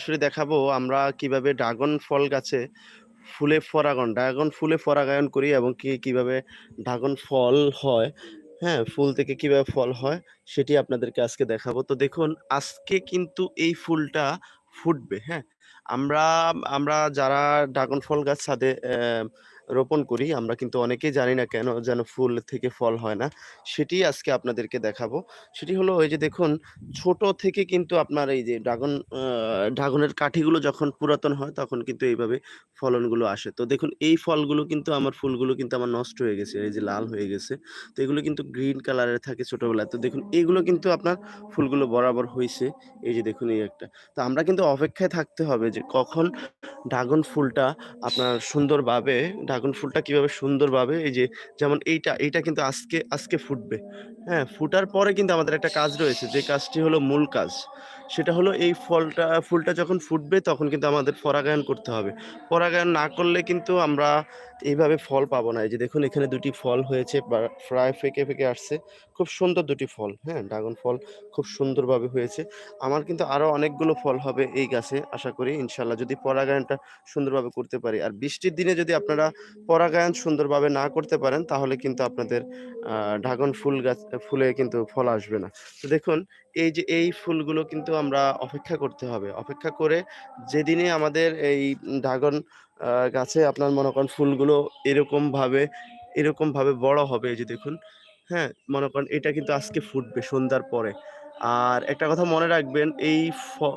সরাসরি দেখাবো আমরা কীভাবে ড্রাগন ফল গাছে ফুলে পরাগন ড্রাগন ফুলে পরাগায়ন করি এবং কি কীভাবে ড্রাগন ফল হয়, হ্যাঁ? ফুল থেকে কীভাবে ফল হয় সেটি আপনাদেরকে আজকে দেখাবো। তো দেখুন আজকে কিন্তু এই ফুলটা ফুটবে, হ্যাঁ? আমরা আমরা যারা ড্রাগন ফল গাছ অ্যা রোপণ করি আমরা কিন্তু অনেকেই জানি না কেন যেন ফুল থেকে ফল হয় না। সেটি আজকে আপনাদেরকে দেখাবো। সেটি হলো ওই যে দেখুন, ছোট থেকে কিন্তু আপনার এই যে ড্রাগন ড্রাগনের কাঠিগুলো যখন পুরাতন হয়, তখন কিন্তু এইভাবে ফলনগুলো আসে। তো দেখুন, এই ফলগুলো কিন্তু আমার ফুলগুলো কিন্তু আমার নষ্ট হয়ে গেছে। এই যে লাল হয়ে গেছে। তো এগুলো কিন্তু গ্রিন কালারের থাকে ছোটবেলায়। তো দেখুন, এগুলো কিন্তু আপনার ফুলগুলো বরাবর হয়েছে এই যে দেখুন, এই একটা। তো আমরা কিন্তু অপেক্ষায় থাকতে হবে যে কখন ড্রাগন ফুলটা আপনার সুন্দরভাবে ড্রাগন ফুলটা কীভাবে সুন্দরভাবে এই যে যেমন এইটা, এইটা কিন্তু আজকে আজকে ফুটবে। হ্যাঁ? ফুটার পরে কিন্তু আমাদের একটা কাজ রয়েছে যে কাজটি হলো মূল কাজ। সেটা হলো এই ফলটা ফুলটা যখন ফুটবে তখন কিন্তু আমাদের পরাগায়ন করতে হবে। পরাগায়ন না করলে কিন্তু আমরা এইভাবে ফল পাবো না। এই যে দেখুন এখানে দুটি ফল হয়েছে প্রায় ফেঁকে, ফেঁকে আসছে। খুব সুন্দর দুটি ফল, হ্যাঁ? ড্রাগন ফল খুব সুন্দরভাবে হয়েছে। আমার কিন্তু আরও অনেকগুলো ফল হবে এই গাছে আশা করি ইনশাল্লাহ যদি পরাগায়নটা সুন্দরভাবে করতে পারি। আর বৃষ্টির দিনে যদি আপনারা পরাগায়ন সুন্দরভাবে না করতে পারেন তাহলে কিন্তু আপনাদের ড্রাগন ফুল গাছ ফুলে কিন্তু ফল আসবে না। তো দেখুন এই যে এই ফুলগুলো কিন্তু আমরা অপেক্ষা করতে হবে। অপেক্ষা করে যেদিনে আমাদের এই ড্রাগন গাছে আপনার মনে করেন ফুলগুলো এরকমভাবে এরকমভাবে বড় হবে এই যে দেখুন, হ্যাঁ? মনে করেন এটা কিন্তু আজকে ফুটবে সন্ধ্যার পরে। আর একটা কথা মনে রাখবেন এই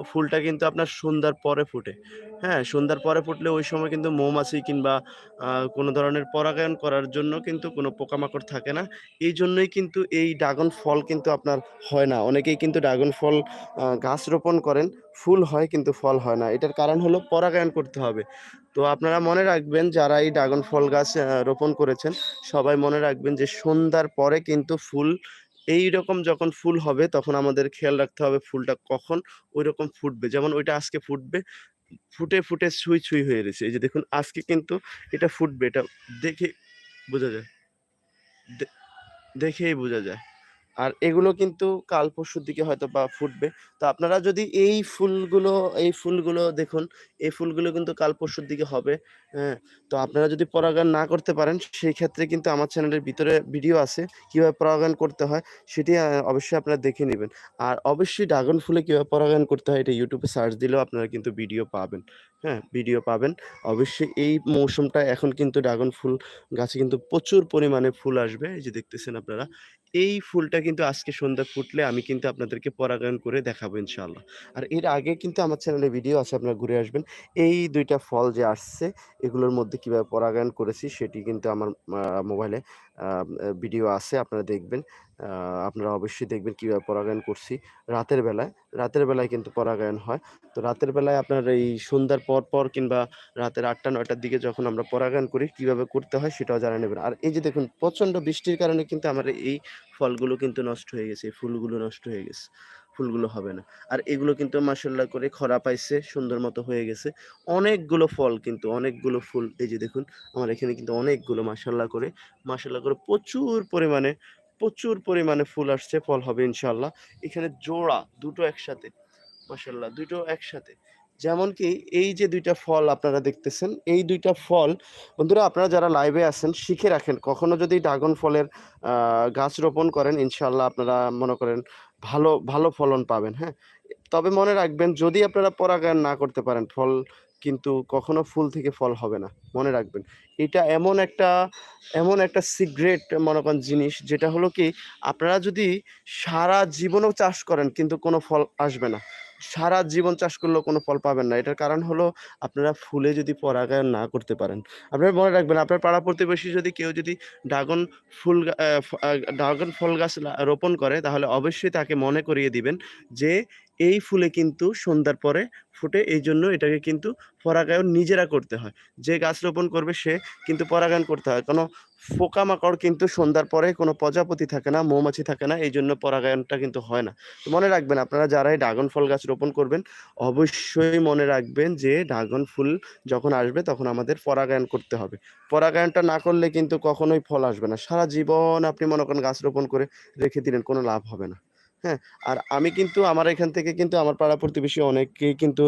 ফুলটা কিন্তু আপনার সন্ধ্যার পরে ফুটে। হ্যাঁ? সন্ধ্যার পরে ফুটলে ওই সময় কিন্তু মৌমাছি কিংবা কোনো ধরনের পরাগায়ন করার জন্য কিন্তু কোনো পোকামাকড় থাকে না। এই জন্যই কিন্তু এই ড্রাগন ফল কিন্তু আপনার হয় না। অনেকেই কিন্তু ড্রাগন ফল গাছ রোপণ করেন, ফুল হয় কিন্তু ফল হয় না। এটার কারণ হলো পরাগায়ন করতে হবে। তো আপনারা মনে রাখবেন যারা এই ড্রাগন ফল গাছ রোপণ করেছেন, সবাই মনে রাখবেন যে সন্ধ্যার পরে কিন্তু ফুল এইরকম যখন ফুল হবে তখন আমাদের খেয়াল রাখতে হবে ফুলটা কখন ওই রকম ফুটবে। যেমন ওইটা আজকে ফুটবে, ফুটে, ফুটে ছুঁই, ছুঁই হয়ে গেছে এই যে দেখুন আজকে কিন্তু এটা ফুটবে। এটা দেখে বোঝা যায়। দেখেই বোঝা যায়। আর এগুলো কিন্তু কাল পরশুর দিকে হয়তো বা ফুটবে। তো আপনারা যদি এই ফুলগুলো এই ফুলগুলো দেখুন, এই ফুলগুলো কিন্তু কাল পরশুর দিকে হবে। হ্যাঁ? তো আপনারা যদি পরাগায়ন না করতে পারেন, সেই ক্ষেত্রে কিন্তু আমার চ্যানেলের ভিতরে ভিডিও আছে, কীভাবে পরাগায়ন করতে হয়, সেটি অবশ্যই আপনারা দেখে নেবেন আর অবশ্যই ড্রাগন ফুলে কীভাবে পরাগায়ন করতে হয়, এটা ইউটিউবে সার্চ দিলেও আপনারা কিন্তু ভিডিও পাবেন। হ্যাঁ? ভিডিও পাবেন। অবশ্যই এই মৌসুমটা এখন কিন্তু ড্রাগন ফুল গাছে কিন্তু প্রচুর পরিমাণে ফুল আসবে। এই যে দেখতেছেন আপনারা। এই ফুলটা কিন্তু আজকে সন্ধ্যায় ফুটলে আমি কিন্তু আপনাদেরকে পরাগায়ন করে দেখাবো ইনশাআল্লাহ। আর এর আগে কিন্তু আমার চ্যানেলে ভিডিও আছে, আপনারা ঘুরে আসবেন। এই দুইটা ফল যে আসছে এগুলোর মধ্যে কীভাবে পরাগায়ন করেছি সেটি কিন্তু আমার মোবাইলে ভিডিও আছে আপনারা দেখবেন। আপনারা অবশ্যই দেখবেন কীভাবে পরাগায়ন করছি রাতের বেলায়। রাতের বেলায় কিন্তু পরাগায়ন হয়। তো রাতের বেলায় আপনার এই সন্ধ্যার পর, পর কিংবা রাতের ৮ঃ০০ ৯ঃ০০ র দিকে যখন আমরা পরাগায়ন করি কীভাবে করতে হয় সেটাও জানা নেবেন। আর এই যে দেখুন প্রচণ্ড বৃষ্টির কারণে কিন্তু আমার এই ফলগুলো কিন্তু নষ্ট হয়ে গেছে। এই ফুলগুলো নষ্ট হয়ে গেছে। ফুলগুলো হবে না। আর এগুলো কিন্তু মাশাআল্লাহ করে খরা পাইছে, সুন্দর মতো হয়ে গেছে। অনেকগুলো ফল কিন্তু অনেকগুলো ফুল এই যে দেখুন আমার এখানে কিন্তু অনেকগুলো মাশাআল্লাহ করে মাশাআল্লাহ করে প্রচুর পরিমাণে, প্রচুর পরিমাণে ফুল আসছে, ফল হবে ইনশাল্লাহ এখানে জোড়া দুটো একসাথে। মাশাআল্লাহ ২ টো একসাথে। যেমন কি এই যে দুইটা ফল আপনারা দেখতেছেন, এই দুইটা ফল বন্ধুরা আপনারা যারা লাইভে আছেন শিখে রাখেন। কখনো যদি ড্রাগন ফলের গাছ রোপণ করেন ইনশাল্লাহ আপনারা মনে করেন ভালো, ভালো ফলন পাবেন, হ্যাঁ? তবে মনে রাখবেন যদি আপনারা পরাগায়ন না করতে পারেন ফল কিন্তু কখনো ফুল থেকে ফল হবে না। মনে রাখবেন। এটা এমন একটা এমন একটা সিগ্রেট মনে করেন জিনিস যেটা হলো কি আপনারা যদি সারা জীবনও চাষ করেন কিন্তু কোনো ফল আসবে না। সারা জীবন চাষ করলেও কোনো ফল পাবেন না। এটার কারণ হলো আপনারা ফুলে যদি পরাগায়ন না করতে পারেন। আপনারা মনে রাখবেন, আপনার পাড়া প্রতিবেশী যদি কেউ যদি ড্রাগন ফুল ড্রাগন ফল গাছ রোপণ করে, তাহলে অবশ্যই তাকে মনে করিয়ে দিবেন যে এই ফুলে কিন্তু সন্ধ্যার পরে ফুটে এই জন্য এটাকে কিন্তু পরাগায়ন নিজেরা করতে হয়। যে গাছ রোপণ করবে সে কিন্তু পরাগায়ন করতে হয়। কোনো পোকামাকড় কিন্তু সন্ধ্যার পরে কোনো প্রজাপতি থাকে না, মৌমাছি থাকে না। এই জন্য পরাগায়নটা কিন্তু হয় না। তো মনে রাখবেন আপনারা যারা এই ড্রাগন ফল গাছ রোপণ করবেন অবশ্যই মনে রাখবেন যে ড্রাগন ফুল যখন আসবে তখন আমাদের পরাগায়ন করতে হবে। পরাগায়নটা না করলে কিন্তু কখনোই ফল আসবে না। সারা জীবন আপনি মনে করেন গাছ রোপণ করে রেখে দিলেন কোনো লাভ হবে না। হ্যাঁ? আর আমি কিন্তু আমার এখান থেকে কিন্তু আমার পাড়া প্রতিবেশী অনেককেই কিন্তু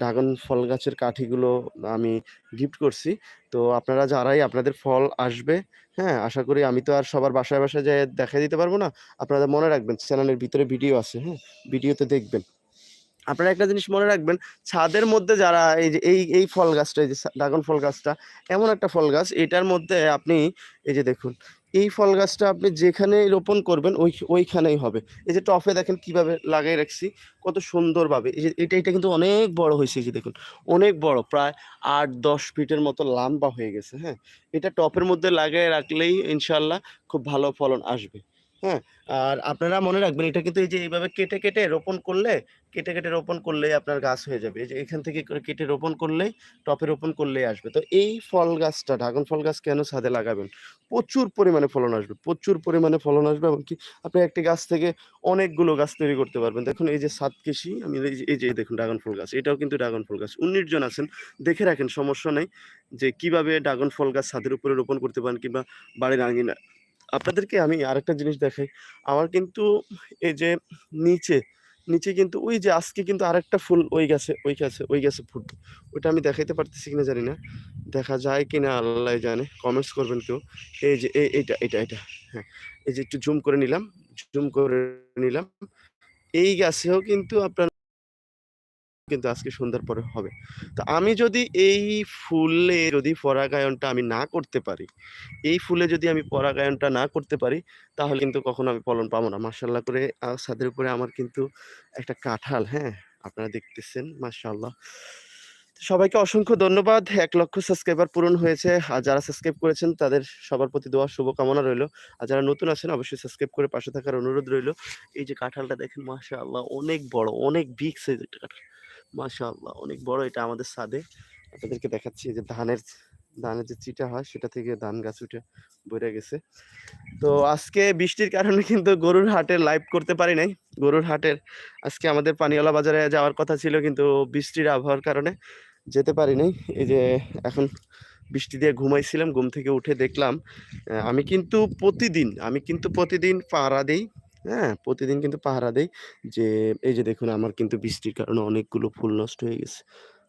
ড্রাগন ফল গাছের কাঠিগুলো আমি গিফট করছি। তো আপনারা যারাই আপনাদের ফল আসবে, হ্যাঁ? আশা করি আমি তো আর সবার বাসায়, বাসায় যাই দেখায় দিতে পারব না। আপনারা মনে রাখবেন চ্যানেলের ভিতরে ভিডিও আছে, হ্যাঁ? ভিডিওতে দেখবেন। আপনারা একটা জিনিস মনে রাখবেন, ছাদের মধ্যে যারা এই যে এই, এই ফল গাছটা এই যে ড্রাগন ফল গাছটা এমন একটা ফল গাছ এটার মধ্যে আপনি এই যে দেখুন, এই ফল গাছটা আপনি যেখানে রোপণ করবেন ওই ওইখানেই হবে। এই যে টফে দেখেন কীভাবে লাগাই রাখছি, কত সুন্দরভাবে। এই যে এটা, এটা কিন্তু অনেক বড় হয়েছে যে দেখুন, অনেক বড় প্রায় আট দশ ফিটের মতো লাম্বা হয়ে গেছে, হ্যাঁ? এটা টপের মধ্যে লাগিয়ে রাখলেই ইনশাল্লাহ খুব ভালো ফলন আসবে, হ্যাঁ? আর আপনারা মনে রাখবেন এটা কিন্তু এই যে এইভাবে কেটে, কেটে রোপণ করলে কেটে, কেটে রোপণ করলেই আপনার গাছ হয়ে যাবে। এই যে এখান থেকে কেটে রোপণ করলেই টপে রোপণ করলেই আসবে। তো এই ফল গাছটা ড্রাগন ফল গাছ কেন ছাদে লাগাবেন? প্রচুর পরিমাণে ফলন আসবে, প্রচুর পরিমাণে ফলন আসবে এবং কি আপনি একটি গাছ থেকে অনেকগুলো গাছ তৈরি করতে পারবেন। দেখুন এই যে সাত কৃষি আমি এই যে, দেখুন ড্রাগন ফল গাছ। এটাও কিন্তু ড্রাগন ফল গাছ। ১৯ জন আছেন। দেখে রাখেন সমস্যা নেই যে কীভাবে ড্রাগন ফল গাছ ছাদের উপরে রোপণ করতে পারেন কিংবা বাড়ির আঙিনায়। আপনাদেরকে আমি আরেকটা জিনিস দেখাই। আমার কিন্তু এই যে নিচে, নিচে কিন্তু ওই যে আজকে কিন্তু আরেকটা ফুল ওই গাছে, ওই গাছে, ওই গাছে ফুটবে। ওইটা আমি দেখাইতে পারতেছি কিনা জানি না। দেখা যায় কি না আল্লাহ জানে। কমেন্টস করবেন কেউ। এই যে এই এইটা, এইটা, এইটা। হ্যাঁ, এই যে একটু জুম করে নিলাম, জুম করে নিলাম। এই গাছেও কিন্তু আপনার কিন্তু আজকে সন্ধ্যার পরে হবে। তো আমি যদি এই ফুলে যদি পরাগায়নটা আমি না করতে পারি, এই ফুলে যদি আমি পরাগায়নটা না করতে পারি, তাহলে কিন্তু কখনো আমি ফলন পাবো না। মাশাআল্লাহ করে ছাদের উপরে আমার কিন্তু একটা কাঁঠাল, হ্যাঁ? আপনারা দেখতেছেন মাশাআল্লাহ। সবাইকে অসংখ্য ধন্যবাদ। এক লক্ষ সাবস্ক্রাইবার পূরণ হয়েছে। আর যারা সাবস্ক্রাইব করেছেন তাদের সবার প্রতি দোয়া শুভকামনা রইল। আর যারা নতুন আছেন অবশ্যই সাবস্ক্রাইব করে পাশে থাকার অনুরোধ রইল। এই যে কাঁঠালটা দেখেন মাশাআল্লাহ অনেক বড়, অনেক বিগ সাইজের কাঁঠাল। মাশাআল্লাহ অনেক বড় এটা আমাদের ছাদে। আপনাদেরকে দেখাচ্ছি যে ধানের, ধানের যে চিটা হয় সেটা থেকে ধান গাছ উঠে বইরা গেছে। তো আজকে বৃষ্টির কারণে কিন্তু গরুর হাটে লাইভ করতে পারি নাই। গরুর হাটের আজকে আমাদের পানিওয়ালা বাজারে যাওয়ার কথা ছিল কিন্তু বৃষ্টির আবহাওয়ার কারণে যেতে পারি নাই। এই যে এখন বৃষ্টি দিয়ে ঘুমাইছিলাম। ঘুম থেকে উঠে দেখলাম আমি কিন্তু প্রতিদিন, আমি কিন্তু প্রতিদিন পাহারা দেই। হ্যাঁ? প্রতিদিন কিন্তু পাহারা দেই। যে এই যে দেখুন আমার কিন্তু বৃষ্টির কারণে অনেকগুলো ফুল নষ্ট হয়ে গেছে।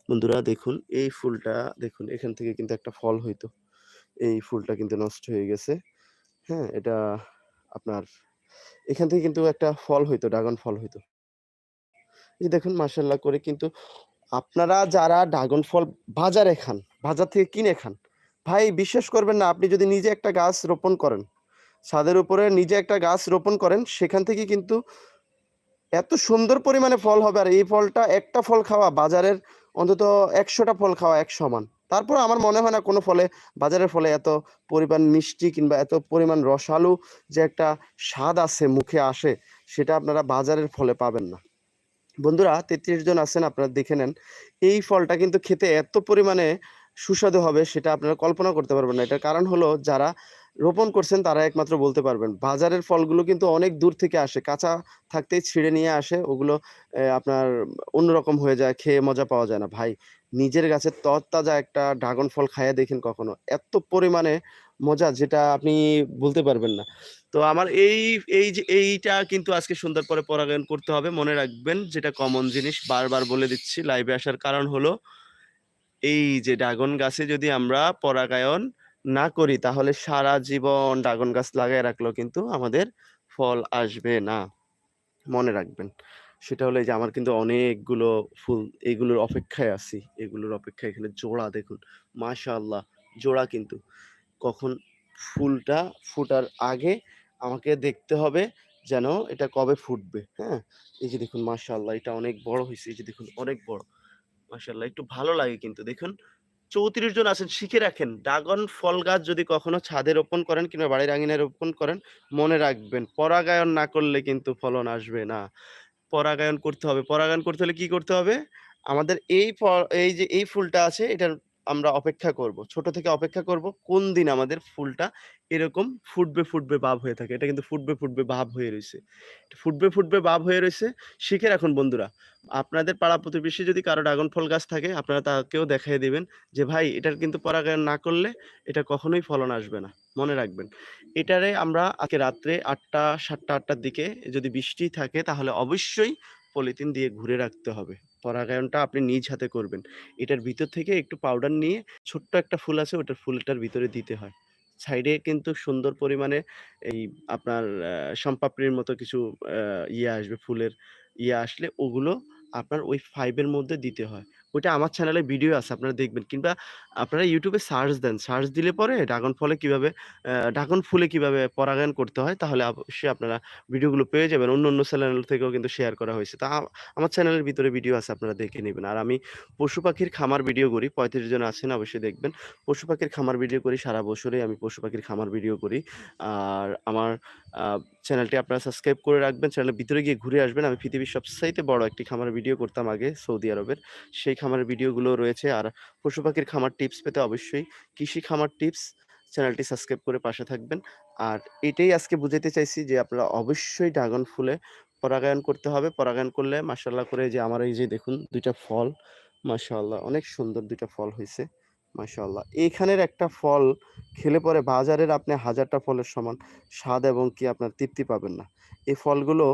বন্ধুরা দেখুন এই ফুলটা দেখুন এখান থেকে কিন্তু একটা ফল হইতো। এই ফুলটা কিন্তু নষ্ট হয়ে গেছে। হ্যাঁ? এটা আপনার এখান থেকে কিন্তু একটা ফল হইতো, ড্রাগন ফল হইতো। এই দেখুন মাশাআল্লাহ করে কিন্তু আপনারা যারা ড্রাগন ফল বাজারে খান, বাজার থেকে কিনে খান, ভাই বিশ্বাস করবেন না আপনি যদি নিজে একটা গাছ রোপণ করেন, ছাদের উপরে নিজে একটা গাছ রোপণ করেন, সেখান থেকে কিন্তু এত সুন্দর পরিমাণে ফল হবে আর এই ফলটা একটা ফল খাওয়া, বাজারের অন্তত একশোটা ফল খাওয়া এক সমান। তারপর আমার মনে হয় না কোনো ফলে, বাজারের ফলে এত পরিমাণ মিষ্টি কিংবা এত পরিমাণ রসালো যে একটা স্বাদ আছে মুখে আসে, সেটা আপনারা বাজারের ফলে পাবেন না। বন্ধুরা ৩৩ জন আছেন, আপনারা দেখে নেন। এই ফলটা কিন্তু খেতে এত পরিমাণে সুস্বাদু হবে, সেটা আপনারা কল্পনা করতে পারবেন না। এটার কারণ হলো যারা রোপণ করছেন তারা একমাত্র বলতে পারবেন। বাজারের ফলগুলো কিন্তু অনেক দূর থেকে আসে। কাঁচা থাকতেই ছিঁড়ে নিয়ে আসে। ওগুলো আপনার অন্যরকম হয়ে যায়। খেয়ে মজা পাওয়া যায় না। ভাই নিজের গাছের তরতাজা একটা ড্রাগন ফল খাইয়া দেখেন কখনো। এত পরিমাণে মজা যেটা আপনি বলতে পারবেন না। তো আমার এই, এই যে এইটা কিন্তু আজকে সুন্দর পরে পরাগায়ন করতে হবে। মনে রাখবেন যেটা কমন জিনিস বারবার বলে দিচ্ছি লাইভে আসার কারণ হলো এই যে ড্রাগন গাছে যদি আমরা পরাগায়ন না করি তাহলে সারা জীবন ড্রাগন গাছ লাগায় রাখলেও কিন্তু আমাদের ফল আসবে না। মনে রাখবেন। সেটা হলো যে আমার কিন্তু অনেকগুলো ফুল এগুলোর অপেক্ষায় আছি। এগুলোর অপেক্ষায় এখানে জোড়া দেখুন। মাশাআল্লাহ জোড়া কিন্তু। কখন ফুলটা ফুটার আগে আমাকে দেখতে হবে যেন এটা কবে ফুটবে, হ্যাঁ? এই যে দেখুন মাশাআল্লাহ এটা অনেক বড় হয়েছে এই যে দেখুন অনেক বড়। মাশাআল্লাহ একটু ভালো লাগে কিন্তু দেখুন ৩৪ জন আছেন, শিখে রাখেন। ড্রাগন ফল গাছ যদি কখনো ছাদে রোপণ করেন কিংবা বাড়ির আঙিনায় রোপণ করেন, মনে রাখবেন, পরাগায়ন না করলে কিন্তু ফলন আসবে না। পরাগায়ন করতে হবে। পরাগায়ন করতে হলে কি করতে হবে? আমাদের এই এই যে, এই ফুলটা আছে, এটার আমরা অপেক্ষা করব। ছোট থেকে অপেক্ষা করব কোন দিন আমাদের ফুলটা এরকম ফুটবে, ফুটবে ভাব হয়ে থাকে। এটা কিন্তু ফুটবে, ফুটবে ভাব হয়ে রয়েছে ফুটবে, ফুটবে ভাব হয়ে রয়েছে শিখে রাখুন বন্ধুরা। আপনাদের পাড়া প্রতিবেশী যদি কারও ড্রাগন ফল গাছ থাকে আপনারা তাকেও দেখাই দিবেন যে ভাই এটার কিন্তু পরাগায়ন না করলে এটা কখনোই ফলন আসবে না। মনে রাখবেন। এটারে আমরা আজকে রাত্রে ৮ঃ০০ ৭ঃ০০ ৮ঃ০০ দিকে যদি বৃষ্টি থাকে তাহলে অবশ্যই পলিথিন দিয়ে ঘুরে রাখতে হবে। পরাগায়নটা আপনি নিজ হাতে করবেন। এটার ভিতর থেকে একটু পাউডার নিয়ে ছোট্ট একটা ফুল আছে, ওটার ফুলটার ভিতরে দিতে হয়। সাইডে কিন্তু সুন্দর পরিমাণে এই আপনার সম্পাপড়ির মতো কিছু ইয়ে আসবে, ফুলের ইয়ে আসলে ওগুলো আপনার ওই ফাইভের মধ্যে দিতে হয়। ওইটা আমার চ্যানেলে ভিডিও আছে আপনারা দেখবেন কিংবা আপনারা ইউটিউবে সার্চ দেন। সার্চ দিলে পরে ড্রাগন ফলে কীভাবে ড্রাগন ফুলে কীভাবে পরাগায়ন করতে হয় তাহলে অবশ্যই আপনারা ভিডিওগুলো পেয়ে যাবেন। অন্য, অন্য চ্যানেল থেকেও কিন্তু শেয়ার করা হয়েছে। তা আমার চ্যানেলের ভিতরে ভিডিও আছে আপনারা দেখে নেবেন আর আমি পশু পাখির খামার ভিডিও করি। ৩৫ জন আছেন অবশ্যই দেখবেন। পশু পাখির খামার ভিডিও করি সারা বছরেই আমি পশু পাখির খামার ভিডিও করি। আর আমার চ্যানেলটি আপনারা সাবস্ক্রাইব করে রাখবেন। চ্যানেলের ভিতরে গিয়ে ঘুরে আসবেন। আমি পৃথিবীর সবচাইতে বড় একটি খামার ভিডিও করতাম আগে সৌদি আরবের। সেই খামারের ভিডিওগুলো রয়েছে। আর পশু পাখির খামার টিপস পেতে অবশ্যই কৃষি খামার টিপস চ্যানেলটি সাবস্ক্রাইব করে পাশে থাকবেন। আর এটাই আজকে বুঝাইতে চাইছি যে আপনারা অবশ্যই ড্রাগন ফুলে পরাগায়ন করতে হবে। পরাগায়ন করলে মাশাআল্লাহ করে যে আমার এই যে দেখুন দুইটা ফল মাশাআল্লাহ অনেক সুন্দর দুইটা ফল হয়েছে মাশাআল্লাহ। এখানের একটা ফল খেলে পরে বাজারের আপনি হাজারটা ফলের সমান স্বাদ এবং কি আপনার তৃপ্তি পাবেন না। এই ফলগুলো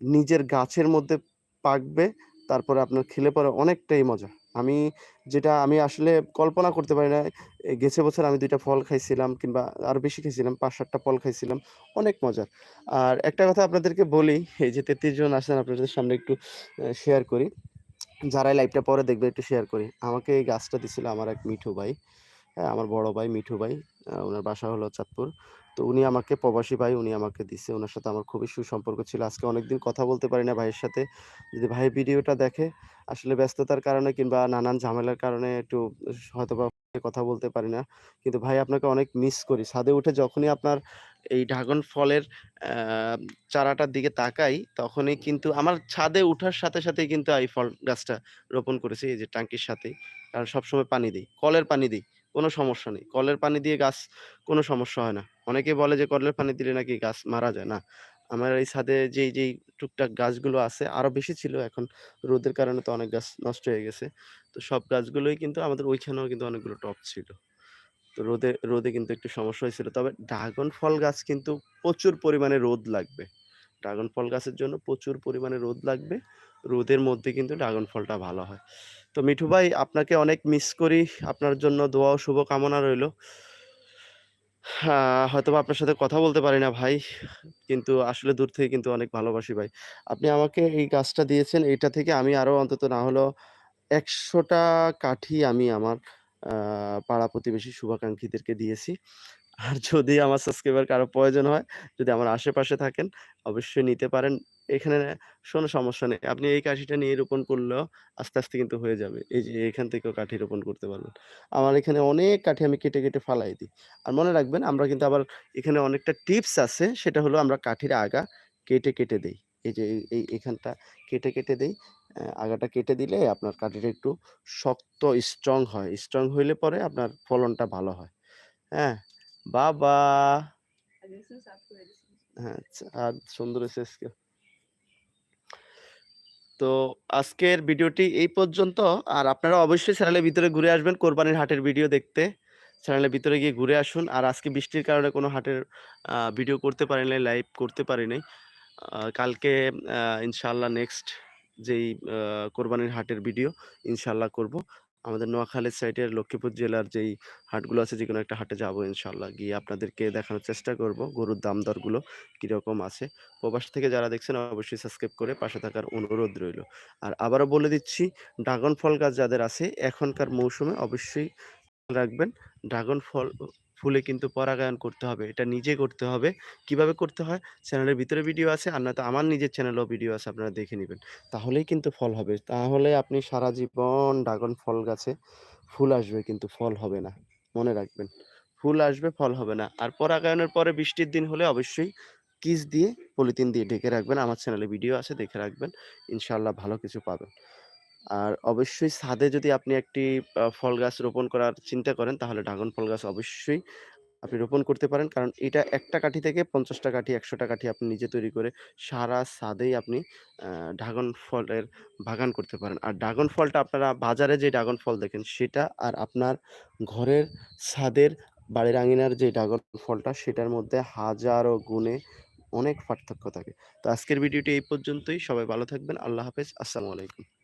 নিজের গাছের মধ্যে পাকবে, তারপরে আপনার খেলে পরে অনেকটাই মজা। আমি যেটা আমি আসলে কল্পনা করতে পারি না। গেছে বছর আমি দুইটা ফল খাইছিলাম কিংবা আরও বেশি খাইছিলাম। পাঁচ সাতটা ফল খাইছিলাম। অনেক মজার। আর একটা কথা আপনাদেরকে বলি, এই যে ৩৩ জন আছেন আপনাদের সামনে একটু শেয়ার করি। যারা এই লাইভটা পরে দেখবে একটু শেয়ার করি। আমাকে এই গাছটা দিছিল আমার এক মিঠু ভাই। হ্যাঁ, আমার বড় ভাই মিঠু ভাই। ওনার বাসা হলো চাঁদপুর। তো উনি আমাকে প্রবাসী ভাই উনি আমাকে দিছে। ওনার সাথে আমার খুবই সুসম্পর্ক ছিল। আজকে অনেকদিন কথা বলতে পারি না ভাইয়ের সাথে। যদি ভাই ভিডিওটা দেখে আসলে ব্যস্ততার কারণে কিংবা নানান ঝামেলার কারণে একটু স হয়তোবা কথা বলতে পারি না। কিন্তু ভাই আপনাকে অনেক মিস করি। ছাদে উঠে যখনই আপনার এই ড্রাগন ফলের চারাটার দিকে তাকাই তখনই কিন্তু আমার ছাদে উঠার সাথে, সাথেই কিন্তু এই ফল গাছটা রোপণ করেছি এই যে ট্যাংকির সাথে কারণ সবসময় পানি দিই কলের পানি দিই কোনো সমস্যা নেই। কলের পানি দিয়ে গাছ কোনো সমস্যা হয় না। অনেকে বলে যে কলের পানি দিলে নাকি গাছ মারা যায়। না। আমার এই ছাদে যেই, যেই টুকটাক গাছগুলো আছে আরও বেশি ছিল এখন রোদের কারণে তো অনেক গাছ নষ্ট হয়ে গেছে। তো সব গাছগুলোই কিন্তু আমাদের ওইখানেও কিন্তু অনেকগুলো টপ ছিল। তো রোদে রোদে কিন্তু একটু সমস্যা হয়েছিল। তবে ড্রাগন ফল গাছ কিন্তু প্রচুর পরিমাণে রোদ লাগবে। ড্রাগন ফল গাছের জন্য প্রচুর পরিমাণে রোদ লাগবে। রোদের মধ্যে কিন্তু ড্রাগন ফলটা ভালো হয়। তো মিঠু ভাই আপনাকে অনেক মিস করি। আপনার জন্য দোয়া ও শুভকামনা রইল। আ হয়তোবা আপনার সাথে কথা বলতে পারি না ভাই। কিন্তু আসলে দূর থেকে কিন্তু অনেক ভালোবাসি ভাই। আপনি আমাকে এই গাছটা দিয়েছেন এটা থেকে আমি আরও অন্তত না হলো একশোটা কাঠি আমি আমার পাড়া প্রতিবেশী শুভাকাঙ্ক্ষীদেরকে দিয়েছি। আর যদি আমার সাবস্ক্রাইবার কারও প্রয়োজন হয়, যদি আমার আশেপাশে থাকেন অবশ্যই নিতে পারেন। এখানে কোনো সমস্যা নেই। আপনি এই কাঠিটা নিয়ে রোপণ করলেও আস্তে, আস্তে কিন্তু হয়ে যাবে। এই যে এখান থেকেও কাঠি রোপণ করতে পারবেন। আমার এখানে অনেক কাঠি আমি কেটে, কেটে ফালাই দিই। আর মনে রাখবেন আমরা কিন্তু আবার এখানে অনেকটা টিপস আছে সেটা হলো আমরা কাঠির আগা কেটে, কেটে দেই। এই যে এই এখানটা কেটে, কেটে দেই। আগাটা কেটে দিলে আপনার কাঠিটা একটু শক্ত স্ট্রং হয়। স্ট্রং হইলে পরে আপনার ফলনটা ভালো হয়। হ্যাঁ? বাবা! হ্যাঁ, সুন্দর হইছে আজকে। তো আজকের ভিডিওটি এই পর্যন্ত। আর আপনারা অবশ্যই চ্যানেলের ভিতরে ঘুরে আসবেন কোরবানির হাটের ভিডিও দেখতে। চ্যানেলের ভিতরে গিয়ে ঘুরে আসুন। আর আজকে বৃষ্টির কারণে কোনো হাটের ভিডিও করতে পারি নাই, লাইভ করতে পারি নাই। কালকে ইনশাল্লাহ নেক্সট যেই কোরবানির হাটের ভিডিও ইনশাল্লাহ করব। আমাদের নোয়াখালীর সাইডের লক্ষ্মীপুর জেলার যেই হাটগুলো আছে যে কোনো একটা হাটে যাব ইনশাল্লাহ গিয়ে আপনাদেরকে দেখানোর চেষ্টা করব গরুর দাম দরগুলো কীরকম আছে। প্রবাস থেকে যারা দেখছেন, অবশ্যই সাবস্ক্রাইব করে পাশে থাকার অনুরোধ রইল আর আবারও বলে দিচ্ছি, ড্রাগন ফল গাছ যাদের আছে, এখনকার মৌসুমে অবশ্যই রাখবেন। ড্রাগন ফল ফুলে কিন্তু পরাগায়ন করতে হবে। এটা নিজে করতে হবে। কীভাবে করতে হয়? চ্যানেলের ভিতরে ভিডিও আছে, আর নয়তো আমার নিজের চ্যানেলেও ভিডিও আছে, আপনারা দেখে নেবেন তাহলেই কিন্তু ফল হবে। তাহলে আপনি সারা জীবন ড্রাগন ফল গাছে ফুল আসবে কিন্তু ফল হবে না। মনে রাখবেন। ফুল আসবে, ফল হবে না। আর পরাগায়নের পরে বৃষ্টির দিন হলে অবশ্যই কিস দিয়ে, পলিথিন দিয়ে ঢেকে রাখবেন। আমার চ্যানেলে ভিডিও আছে, দেখে রাখবেন। ইনশাআল্লাহ ভালো কিছু পাবেন। আর অবশ্যই ছাদে যদি আপনি একটি ফল গাছ রোপণ করার চিন্তা করেন, তাহলে ড্রাগন ফল গাছ অবশ্যই আপনি রোপণ করতে পারেন। কারণ এটা একটা কাঠি থেকে ৫০ টা কাঠি ১০০ টা কাঠি আপনি নিজে তৈরি করে সারা ছাদেই আপনি ড্রাগন ফলের বাগান করতে পারেন। আর ড্রাগন ফলটা আপনারা বাজারে যে ড্রাগন ফল দেখেন, সেটা আর আপনার ঘরের ছাদের বাড়ির আঙিনার যে ড্রাগন ফলটা, সেটার মধ্যে হাজারো গুণে অনেক পার্থক্য থাকে। তো আজকের ভিডিওটি এই পর্যন্তই। সবাই ভালো থাকবেন। আল্লাহ হাফেজ। আসসালামু আলাইকুম।